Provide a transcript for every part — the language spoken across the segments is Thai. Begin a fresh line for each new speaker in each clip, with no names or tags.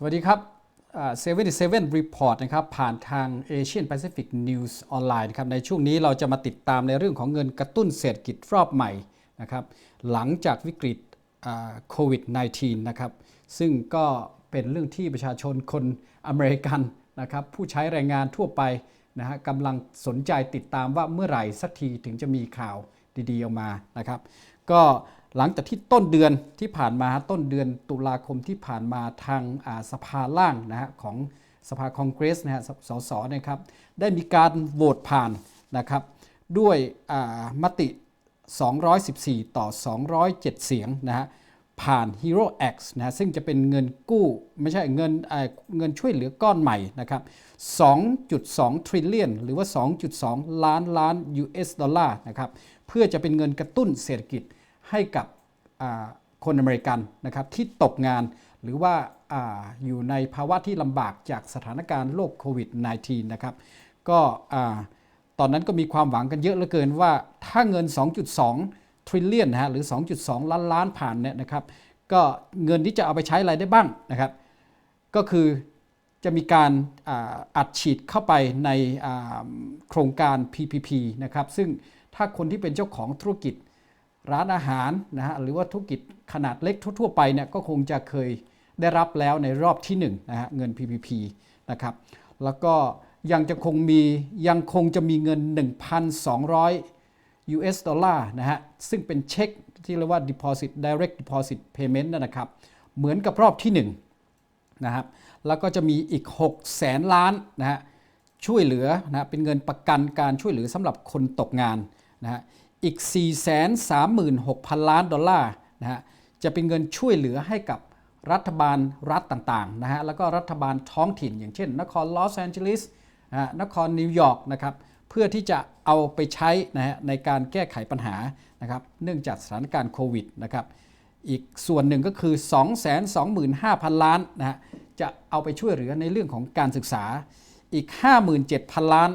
สวัสดีครับเซเว่นเซเว่นรีพอร์ตนะครับผ่านทาง Asian Pacific News ออนไลน์ครับในช่วงนี้เราจะมาติดตามในเรื่องของเงินกระตุ้นเศรษฐกิจรอบใหม่นะครับหลังจากวิกฤตโควิด -19 นะครับซึ่งก็เป็นเรื่องที่ประชาชนคนอเมริกันนะครับผู้ใช้แรงงานทั่วไปนะฮะกำลังสนใจติดตามว่าเมื่อไหร่สักทีถึงจะมีข่าวดีๆออกมานะครับก็ หลังจากที่ต้นเดือนที่ผ่านมาต้นเดือนตุลาคมที่ผ่านมาทางสภาล่างนะฮะของสภาคองเกรสนะฮะสสนะครับได้มีการโหวตผ่านนะครับด้วยมติ 214 ต่อ 207 เสียงนะฮะผ่าน Hero X นะซึ่งจะเป็นเงินกู้ไม่ใช่เงินเงินช่วยเหลือก้อนใหม่นะครับ 2.2 trillion หรือว่า 2.2 ล้านล้าน US ดอลลาร์นะครับเพื่อจะเป็นเงินกระตุ้นเศรษฐกิจ ให้กับคนอเมริกันนะครับที่ตกงานหรือว่าออยู่ในภาวะที่ลำบากจากสถานการณ์โรคโควิด -19 นะครับก็ตอนนั้นก็มีความหวังกันเยอะเหลือเกินว่าถ้าเงิน 2.2 trillion นะฮะหรือ 2.2 ล้านล้านผ่านเนี่ยนะครับก็เงินที่จะเอาไปใช้อะไรได้บ้างนะครับ ก็คือจะมีการอัดฉีดเข้าไปในโครงการ PPP นะครับซึ่งถ้าคนที่เป็นเจ้าของธุรกิจ ร้านอาหารนะฮะหรือว่าธุรกิจขนาดเล็กทั่ว ๆ ไปเนี่ยก็คงจะเคยได้รับแล้วในรอบที่1นนะฮะเงิน PPP นะครับแล้วก็ยังจะคงมียังคงจะมีเงิน 1,200 US ดอลลาร์นะฮะซึ่งเป็นเช็คที่เรียกว่า deposit direct deposit payment นะครับเหมือนกับรอบที่1นะครับแล้วก็จะมีอีก6แสนล้านนะฮะช่วยเหลือนะเป็นเงินประกันการช่วยเหลือสำหรับคนตกงานนะฮะ อีก 436,000 ล้านดอลลาร์นะฮะจะเป็นเงินช่วยเหลือให้กับรัฐบาลรัฐต่างๆนะฮะแล้วก็รัฐบาลท้องถิ่น อย่างเช่น นครลอสแอนเจลิสนครนิวยอร์กนะครับเพื่อที่จะเอาไปใช้นะฮะในการแก้ไขปัญหานะครับเนื่องจากสถานการณ์โควิดนะครับอีกส่วนหนึ่งก็คือ 225,000 ล้านนะฮะจะเอาไปช่วยเหลือในเรื่องของการศึกษาอีก 57,000 ล้าน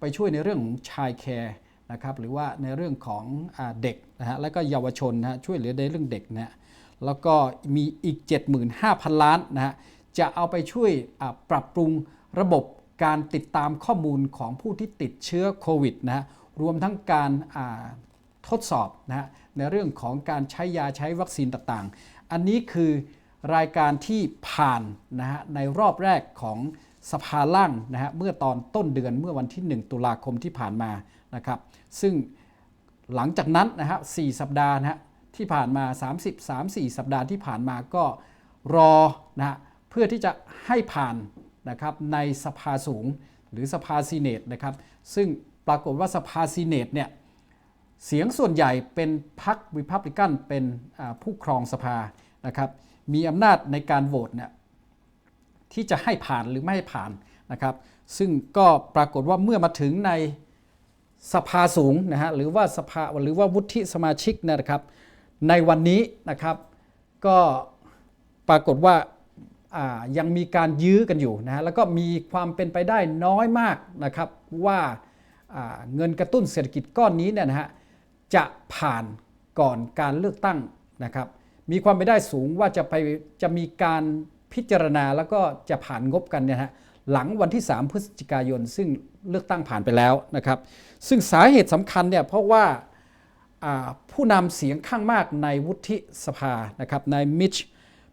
ไปช่วยในเรื่องของชายแคร์ นะครับหรือว่าในเรื่องของอเด็กนะฮะและก็เยาวชนนะช่วยเหลือในเรื่องเด็กนะแล้วก็มีอีก 75,000 ล้านนะฮะจะเอาไปช่วยปรับปรุงระบบการติดตามข้อมูลของผู้ที่ติดเชื้อโควิดนะฮะรวมทั้งการทดสอบนะฮะในเรื่องของการใช้ยาใช้วัคซีนต่างๆ อันนี้คือ รายการที่ผ่านนะฮะในรอบแรกของสภาล่างนะฮะเมื่อตอนต้นเดือนเมื่อวันที่ 1 ตุลาคมที่ผ่านมานะครับซึ่งหลังจากนั้นนะฮะ4สัปดาห์นะฮะที่ผ่านมา 30 3 4 สัปดาห์ที่ผ่านมาก็รอนะฮะเพื่อที่จะให้ผ่านนะครับในสภาสูงหรือสภาซีเนตนะครับซึ่งปรากฏว่าสภาซีเนตเนี่ยเสียงส่วนใหญ่เป็นพรรคริพับลิกันเป็นผู้ครองสภานะครับ มีอำนาจในการโหวตเนี่ยที่จะให้ผ่านหรือไม่ให้ผ่านนะครับ ซึ่งก็ปรากฏว่าเมื่อมาถึงในสภาสูงนะฮะหรือว่าสภาหรือว่าวุฒิสมาชิกนะครับ ในวันนี้นะครับ ก็ปรากฏว่ายังมีการยื้อกันอยู่นะฮะแล้วก็มีความเป็นไปได้น้อยมากนะครับว่าเงินกระตุ้นเศรษฐกิจก้อนนี้เนี่ยนะฮะจะผ่านก่อนการเลือกตั้งนะครับ มีความไปได้สูงว่าจะไปจะมีการพิจารณาแล้วก็จะผ่านงบกันเนี่ยฮะหลังวันที่ 3 พฤศจิกายน ซึ่งเลือกตั้งผ่านไปแล้วนะครับ ซึ่งสาเหตุสำคัญเนี่ยเพราะว่าผู้นำเสียงข้างมากในวุฒิสภานะครับในมิช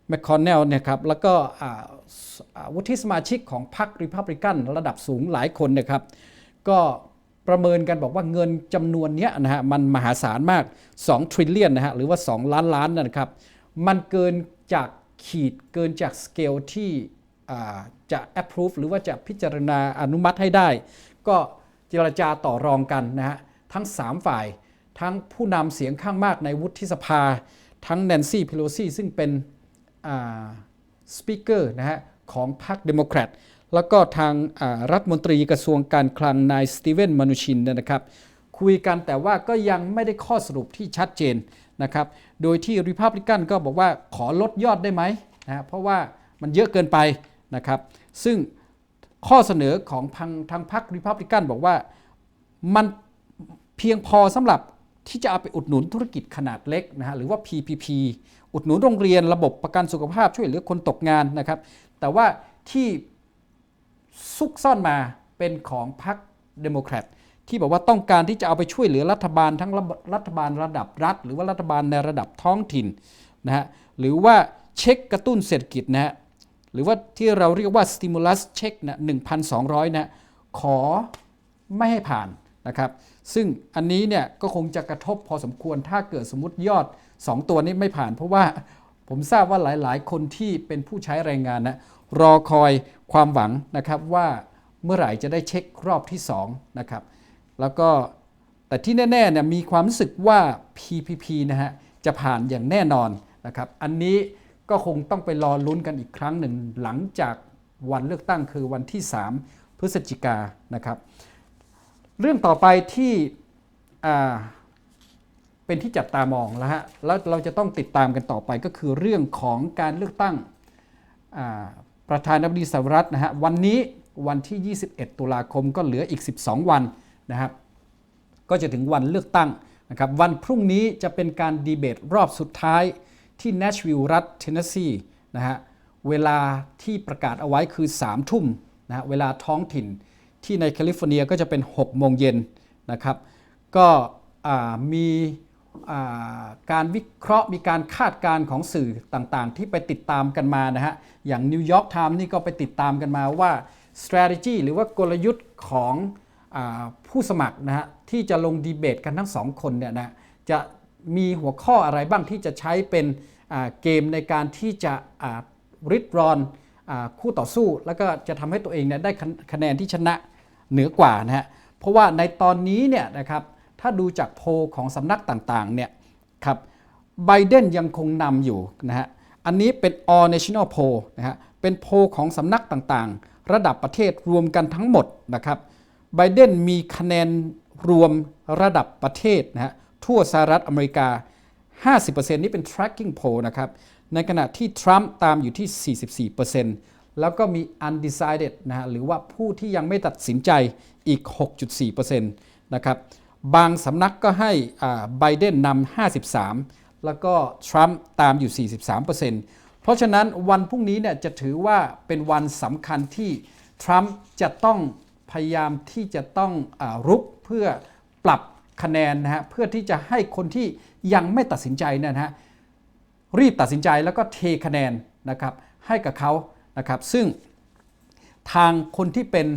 แมคคอนเนลเนี่ยครับแล้วก็วุฒิสมาชิกของพรรคริพับลิกันระดับสูงหลายคนนะครับก็ ประเมินกันบอกว่าเงินจำนวนนี้นะฮะมันมหาศาลมาก 2 t r i l l i o n นะฮะหรือว่า 2 ล้านล้านนะครับ มันเกินจากขีดเกินจากสเกลที่จะ approve หรือว่าจะพิจารณาอนุมัติให้ได้ ก็เจรจาต่อรองกันนะฮะทั้ง 3 ฝ่าย ทั้งผู้นำเสียงข้างมากในวุฒิสภา ทั้งแนนซี่เพโลซีซึ่งเป็นสปีกเกอร์นะฮะของพรรคเดโมแครต แล้วก็ทางรัฐมนตรีกระทรวงการคลังนายสตีเวนมานูชินนะครับ คุยกันแต่ว่าก็ยังไม่ได้ข้อสรุปที่ชัดเจนนะครับ โดยที่ริพับลิกันก็บอกว่าขอลดยอดได้ไหมนะเพราะว่ามันเยอะเกินไปนะครับ ซึ่งข้อเสนอของทางทางพรรคริพับลิกันบอกว่ามันเพียงพอสำหรับที่จะเอาไปอุดหนุนธุรกิจขนาดเล็กนะฮะหรือว่า PPP อุดหนุนโรงเรียนระบบประกันสุขภาพช่วยเหลือคนตกงานนะครับ แต่ว่าที่ ซุกซ่อนมาเป็นของพรรคเดโมแครตที่บอกว่าต้องการที่จะเอาไปช่วยเหลือรัฐบาลทั้งรัฐบาลระดับรัฐ หรือว่ารัฐบาลในระดับท้องถิ่นนะฮะหรือว่าเช็คกระตุ้นเศรษฐกิจนะฮะหรือว่าที่เราเรียกว่า stimulus check นะ1,200 นะขอไม่ให้ผ่านนะครับ ซึ่งอันนี้เนี่ยก็คงจะกระทบพอสมควรถ้าเกิดสมมติยอด 2 ตัวนี้ไม่ผ่าน เพราะว่า ผมทราบว่าหลายๆ คนที่เป็นผู้ใช้แรงงานนะรอคอยความหวังนะครับว่าเมื่อไหร่จะได้เช็ครอบที่2นะครับแล้วก็แต่ที่แน่ๆเนี่ยมีความรู้สึกว่า PPP นะฮะจะผ่านอย่างแน่นอนนะครับอันนี้ก็คงต้องไปรอลุ้นกันอีกครั้งหนึ่งหลังจากวันเลือกตั้งคือวันที่ 3 พฤศจิกานะครับ เรื่องต่อไปที่ เป็นที่จับตามองแล้วฮะแล้วเราจะต้องติดตามกันต่อไปก็คือเรื่องของการเลือกตั้งประธานาธิบดีสหรัฐนะฮะวันนี้วันที่ 21 ตุลาคมก็เหลืออีก 12 วันนะครับก็จะถึงวันเลือกตั้งนะครับวันพรุ่งนี้จะเป็นการดีเบตรอบสุดท้ายที่ Nashville รัฐเทนเนสซีนะฮะเวลาที่ประกาศเอาไว้คือ 3 ทุ่มนะฮะเวลาท้องถิ่นที่ในแคลิฟอร์เนียก็จะเป็น 6 โมงเย็นนะครับก็มี การวิเคราะห์มีการคาดการณ์ของสื่อต่างๆ ที่ไปติดตามกันมานะฮะ อย่าง New York Times นี่ก็ไปติดตามกันมาว่า strategy หรือว่ากลยุทธ์ของอผู้สมัครนะฮะ ที่จะลงดีเบตกันทั้งสองคนเนี่ยนะจะมีหัวข้ออะไรบ้างที่จะใช้เป็นเกมในการที่จะริดรอนอคู่ต่อสู้ แล้วก็จะทำให้ตัวเองเนี่ยได้คะแนนที่ชนะเหนือกว่านะฮะ เพราะว่าในตอนนี้เนี่ยนะครับ ถ้าดูจากโพลของสำนักต่างๆเนี่ยครับไบเดนยังคงนำอยู่นะฮะอันนี้เป็น all national poll นะฮะเป็นโพลของสำนักต่างๆ ระดับประเทศรวมกันทั้งหมดนะครับไบเดนมีคะแนนรวมระดับประเทศนะฮะทั่วสหรัฐอเมริกา 50%นี่เป็น tracking poll นะครับ ในขณะที่ทรัมป์ตามอยู่ที่ 44%แล้วก็มี undecided นะฮะหรือว่าผู้ที่ยังไม่ตัดสินใจอีก 6.4%นะครับ บางสำนักก็ให้ไบเดนนำ53 แล้วก็ทรัมป์ตามอยู่ 43%เพราะฉะนั้นวันพรุ่งนี้เนี่ยจะถือว่าเป็นวันสำคัญที่ทรัมป์จะต้องพยายามที่จะต้องอรุกเพื่อปรับคะแนนนะฮะเพื่อที่จะให้คนที่ยังไม่ตัดสินใจนะฮะรีบตัดสินใจแล้วก็เทคะแนนนะครับให้กับเขานะครับซึ่งทางคนที่เป็น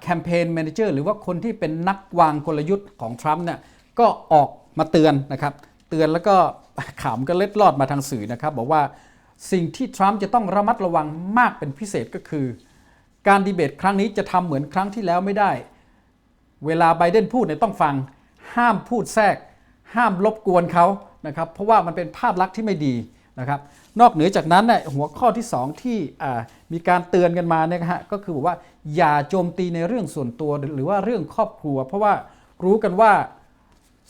แคมเปญแมเนเจอร์หรือว่าคนที่เป็นนักวางกลยุทธ์ของทรัมป์เนี่ยก็ออกมาเตือนนะครับ เตือนแล้วก็ขำก็เล็ดลอดมาทางสื่อนะครับ บอกว่าสิ่งที่ทรัมป์จะต้องระมัดระวังมากเป็นพิเศษก็คือ การดีเบตครั้งนี้จะทำเหมือนครั้งที่แล้วไม่ได้ เวลาไบเดนพูดเนี่ยต้องฟัง ห้ามพูดแทรก ห้ามรบกวนเขานะครับเพราะว่ามันเป็นภาพลักษณ์ที่ไม่ดีนะครับ นอกเหนือจากนั้นเนี่ยหัวข้อที่ 2 ที่อ่า มีการเตือนกันมาเนี่ยนะฮะก็คือบอกว่าอย่าโจมตีในเรื่องส่วนตัวหรือว่าเรื่องครอบครัว เพราะว่ารู้กันว่า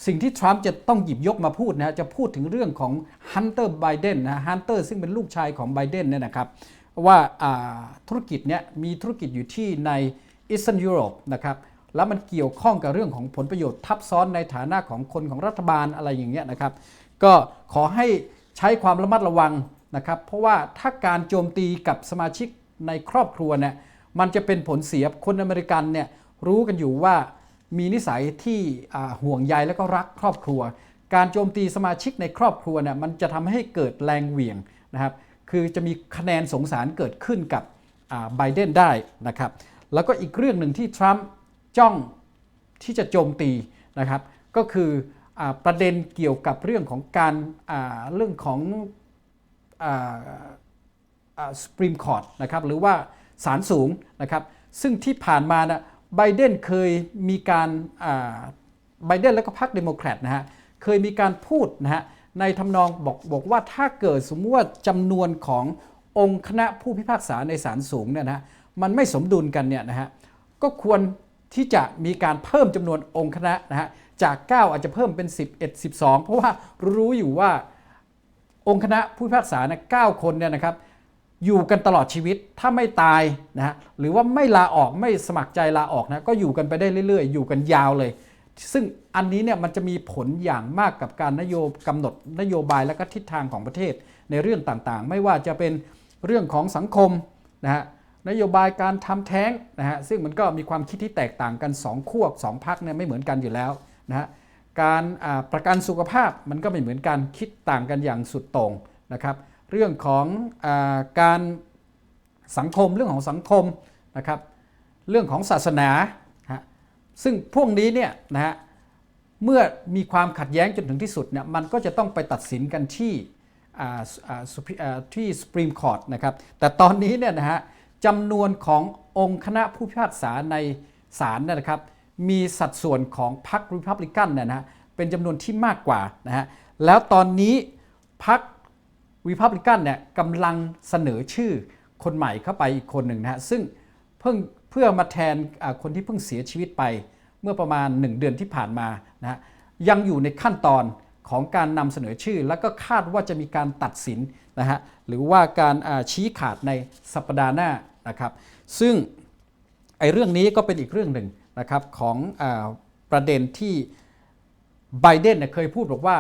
สิ่งที่ทรัมป์จะต้องหยิบยกมาพูดนะฮะจะพูดถึงเรื่องของฮันเตอร์ไบเดนนะฮันเตอร์ซึ่งเป็นลูกชายของไบเดนเนี่ยนะครับว่าาธุรกิจเนี่ยมีธุรกิจอยู่ที่ใน Eastern Europe นะครับแล้วมันเกี่ยวข้องกับเรื่องของผลประโยชน์ทับซ้อนในฐานะของคนของรัฐบาลอะไรอย่างเงี้ยนะครับ ก็ขอให้ใช้ความระมัดระวัง นะครับเพราะว่าถ้าการโจมตีกับสมาชิกในครอบครัวเนี่ยมันจะเป็นผลเสียคนอเมริกันเนี่ยรู้กันอยู่ว่ามีนิสัยที่ห่วงใยแล้วก็รักครอบครัว การโจมตีสมาชิกในครอบครัวเนี่ยมันจะทำให้เกิดแรงเหวี่ยงนะครับคือจะมีคะแนนสงสารเกิดขึ้นกับไบเดนได้นะครับแล้วก็อีกเรื่องหนึ่งที่ทรัมป์จ้องที่จะโจมตีนะครับก็คืออประเด็นเกี่ยวกับเรื่องของการเรื่องของ สปรีมคอร์ t นะครับหรือว่าศาลสูงนะครับซึ่งที่ผ่านมานะไบเดนเคยมีการไบเดนแล้วก็พรรคเดโมแครตนะฮะเคยมีการพูดนะฮะในทำนองบอกบอกว่าถ้าเกิดสมมติว่าจำนวนขององค์คณะผู้พิพากษาในศาลสูงเนี่ยนะฮะมันไม่สมดุลกันเนี่ยนะฮะก็ควรที่จะมีการเพิ่มจำนวนองค์คณะนะฮะจาก 9 อาจจะเพิ่มเป็น 11 12 เพราะว่ารู้อยู่ว่า องค์คณะผู้พิพากษาเนี่ย9คนเนี่ยนะครับอยู่กันตลอดชีวิตถ้าไม่ตายนะฮะหรือว่าไม่ลาออกไม่สมัครใจลาออกนะก็อยู่กันไปได้เรื่อย ๆ อยู่กันยาวเลย ซึ่งอันนี้เนี่ยมันจะมีผลอย่างมากกับการนโยบกำหนดนโยบายและก็ทิศทางของประเทศในเรื่องต่างๆ ไม่ว่าจะเป็นเรื่องของสังคมนะฮะนโยบายการทำแท้งนะฮะซึ่งมันก็มีความคิดที่แตกต่างกัน2ขั้วสองพักเนี่ยไม่เหมือนกันอยู่แล้วนะฮะ การประกันสุขภาพมันก็ไม่เหมือนกันคิดต่างกันอย่างสุดโต่งนะครับ เรื่องของอการสังคมเรื่องของสังคมนะครับเรื่องของศาสนาฮะซึ่งพวกนี้เนี่ยนะฮะเมื่อมีความขัดแย้งจนถึงที่สุดเนี่ยมันก็จะต้องไปตัดสินกันที่อ่าอ่า Supre- อ่าที่ Supreme Court นะครับแต่ตอนนี้เนี่ยนะฮะจำนวนขององค์คณะผู้พิพากษาในศาลนะครับ มีสัดส่วนของพรรคริพับลิกันเนี่ยนะฮะเป็นจำนวนที่มากกว่านะฮะแล้วตอนนี้พรรควิพับลิกันเนี่ยกำลังเสนอชื่อคนใหม่เข้าไปอีกคนหนึ่งนะฮะซึ่งเพิ่งเพื่อมาแทนคนที่เพิ่งเสียชีวิตไป เมื่อประมาณ 1 เดือนที่ผ่านมานะฮะยังอยู่ในขั้นตอนของการนำเสนอชื่อ แล้วก็คาดว่าจะมีการตัดสินนะฮะหรือว่าการชี้ขาดในสัปดาห์หน้านะครับ ซึ่งไอ้เรื่องนี้ก็เป็นอีกเรื่องหนึ่ง นะครับของอประเด็นที่ไบเดนเคยพูดบอกว่า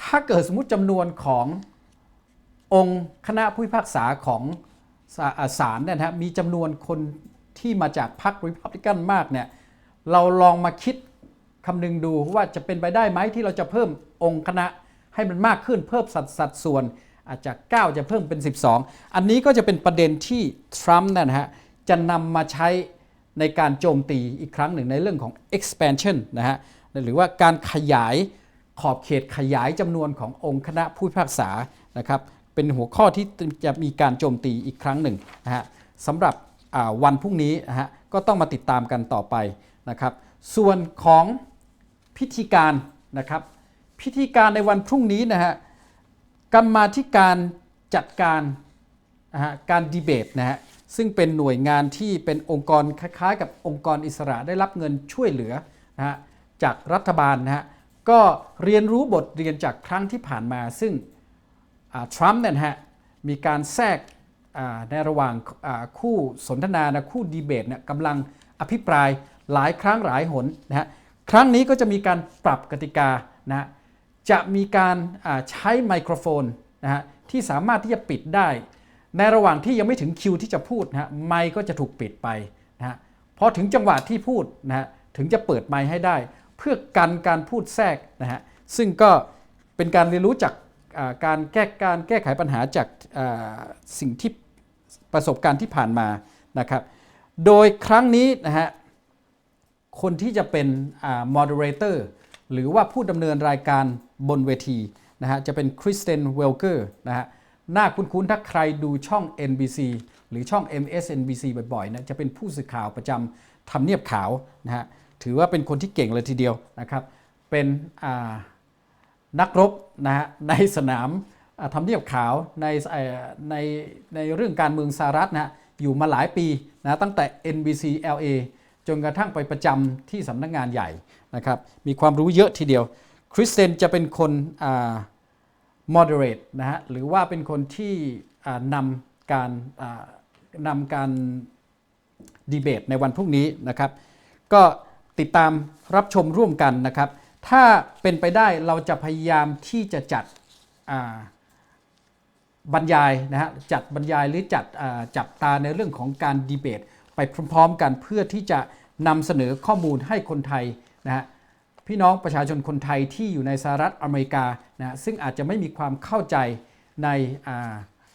ถ้าเกิดสมมติจำนวนขององค์คณะผู้พิพากษาของศาาลเนี่ยนะมีจำนวนคนที่มาจากพรรคริพับลิกันมากเนี่ยเราลองมาคิดคำนึงดูว่าจะเป็นไปได้ไหมที่เราจะเพิ่มองค์คณะให้มันมากขึ้นเพิ่มสัดสัดส่วนอาจจะ 9 จะเพิ่มเป็น 12 อันนี้ก็จะเป็นประเด็นที่ทรัมป์นยนะฮะจะนำมาใช้ ในการโจมตีอีกครั้งหนึ่งในเรื่องของ expansion นะฮะหรือว่าการขยายขอบเขตขยายจำนวนขององค์คณะผู้พิพากษานะครับเป็นหัวข้อที่จะมีการโจมตีอีกครั้งหนึ่งนะฮะสำหรับวันพรุ่งนี้นะฮะก็ต้องมาติดตามกันต่อไปนะครับส่วนของพิธีการนะครับพิธีการในวันพรุ่งนี้นะฮะกรรมาธิการจัดการนะฮะการดีเบตนะฮะ ซึ่งเป็นหน่วยงานที่เป็นองค์กรคล้ายๆ กับองค์กรอิสระได้รับเงินช่วยเหลือนะฮะจากรัฐบาลนะฮะก็เรียนรู้บทเรียนจากครั้งที่ผ่านมา ซึ่งทรัมป์เนี่ยฮะมีการแทรกในระหว่างคู่สนทนานะคู่ดีเบตเนี่ยกำลังอภิปรายหลายครั้งหลายหนนะฮะครั้งนี้ก็จะมีการปรับกติกานะจะมีการใช้ไมโครโฟนนะฮะที่สามารถที่จะปิดได้ ในระหว่างที่ยังไม่ถึงคิวที่จะพูดนะฮะไมค์ก็จะถูกปิดไปนะฮะพอถึงจังหวะที่พูดนะฮะถึงจะเปิดไมค์ให้ได้ เพื่อกันการพูดแทรกนะฮะซึ่งก็เป็นการเรียนรู้จากการแก้การแก้ไขปัญหาจากสิ่งที่ประสบการณ์ที่ผ่านมานะครับ โดยครั้งนี้นะฮะคนที่จะเป็นอ่า moderator หรือว่าผู้ดำเนินรายการบนเวทีนะฮะจะเป็นคริสเตนเวลเกอร์นะฮะ น่าคุ้นๆ ถ้าใครดูช่อง NBC หรือช่อง MSNBC บ่อยๆนะจะเป็นผู้สื่อข่าวประจำทำเนียบขาวนะฮะถือว่าเป็นคนที่เก่งเลยทีเดียวนะครับเป็นนักรบนะฮะในสนามทำเนียบขาวในในในเรื่องการเมืองสหรัฐนะฮะอยู่มาหลายปีนะตั้งแต่ NBC LA จนกระทั่งไปประจำที่สำนักงานใหญ่นะครับมีความรู้เยอะทีเดียว คริสเตนจะเป็นคนอ่า moderate นะฮะหรือว่าเป็นคนที่นำการนำการดีเบตในวันพรุ่งนี้นะครับ ก็ติดตามรับชมร่วมกันนะครับ ถ้าเป็นไปได้เราจะพยายามที่จะจัดบรรยายนะฮะจัดบรรยายหรือจัดจับตาในเรื่องของการดีเบต ไปพร้อม ๆ กันเพื่อที่จะนำเสนอข้อมูลให้คนไทยนะฮะ พี่น้องประชาชนคนไทยที่อยู่ในสหรัฐอเมริกานะซึ่งอาจจะไม่มีความเข้าใจใน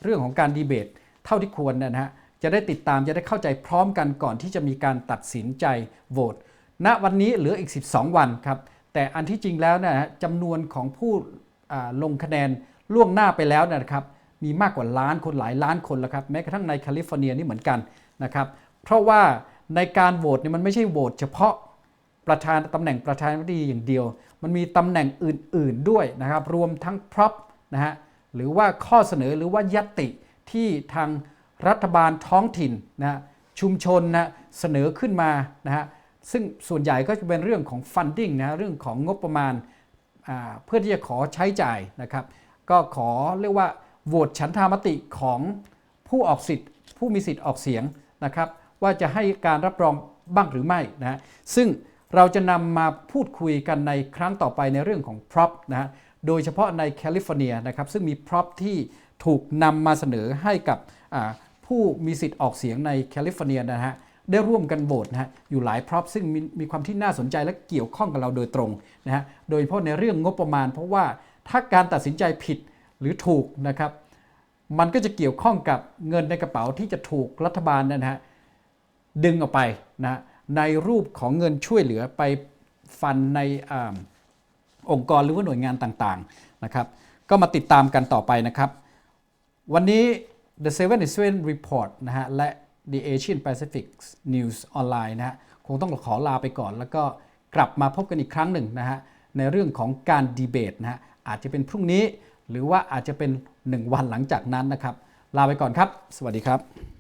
เรื่องของการดีเบต เท่าที่ควรนะฮะจะได้ติดตามจะได้เข้าใจพร้อมกันก่อนที่จะมีการตัดสินใจโหวตณวันนี้เหลืออีก 12 วันครับ แต่อันที่จริงแล้วนะฮะจำนวนของผู้ลงคะแนนล่วงหน้าไปแล้วนะครับ มีมากกว่าล้านคนหลายล้านคนแล้วครับแม้กระทั่งในแคลิฟอร์เนียนี่เหมือนกันนะครับ เพราะว่าในการโหวตเนี่ยมันไม่ใช่โหวตเฉพาะ ประธานตำแหน่งประธานาธิบดีอย่างเดียว มันมีตำแหน่งอื่นๆด้วยนะครับ รวมทั้งพร็อพนะฮะหรือว่าข้อเสนอหรือว่ายัติที่ทางรัฐบาลท้องถิ่นนะชุมชนนะเสนอขึ้นมานะฮะซึ่งส่วนใหญ่ก็จะเป็นเรื่องของ funding นะเรื่องของงบประมาณาเพื่อที่จะขอใช้จ่ายนะครับ ก็ขอเรียกว่าโหวตฉันทามติของผู้ออกสิทธิ์ผู้มีสิทธิ์ออกเสียงนะครับ ว่าจะให้การรับรองบ้างหรือไม่นะฮะซึ่ง เราจะนำมาพูดคุยกันในครั้งต่อไปในเรื่องของ prop นะฮะโดยเฉพาะในแคลิฟอร์เนียนะครับซึ่งมี prop ที่ถูกนำมาเสนอให้กับผู้มีสิทธิ์ออกเสียงในแคลิฟอร์เนียนะฮะได้ร่วมกันโหวตนะฮะอยู่หลายพร็อพซึ่งมีมีความที่น่าสนใจและเกี่ยวข้องกับเราโดยตรงนะฮะโดยเฉพาะในเรื่องงบประมาณ เพราะว่าถ้าการตัดสินใจผิดหรือถูกนะครับ มันก็จะเกี่ยวข้องกับเงินในกระเป๋าที่จะถูกรัฐบาลนะฮะดึงออกไปนะ ในรูปของเงินช่วยเหลือไปฟันในอองค์กรหรือว่าหน่วยงานต่างๆนะครับ ก็มาติดตามกันต่อไปนะครับ วันนี้ The 7 is 7 Report นะฮะและ The Asian Pacific News Online นะฮะคงต้องขอลาไปก่อน แล้วก็กลับมาพบกันอีกครั้งหนึ่งนะฮะในเรื่องของการดีเบตนะฮะอาจจะเป็นพรุ่งนี้ หรือว่าอาจจะเป็น 1 วันหลังจากนั้นนะครับ ลาไปก่อนครับ สวัสดีครับ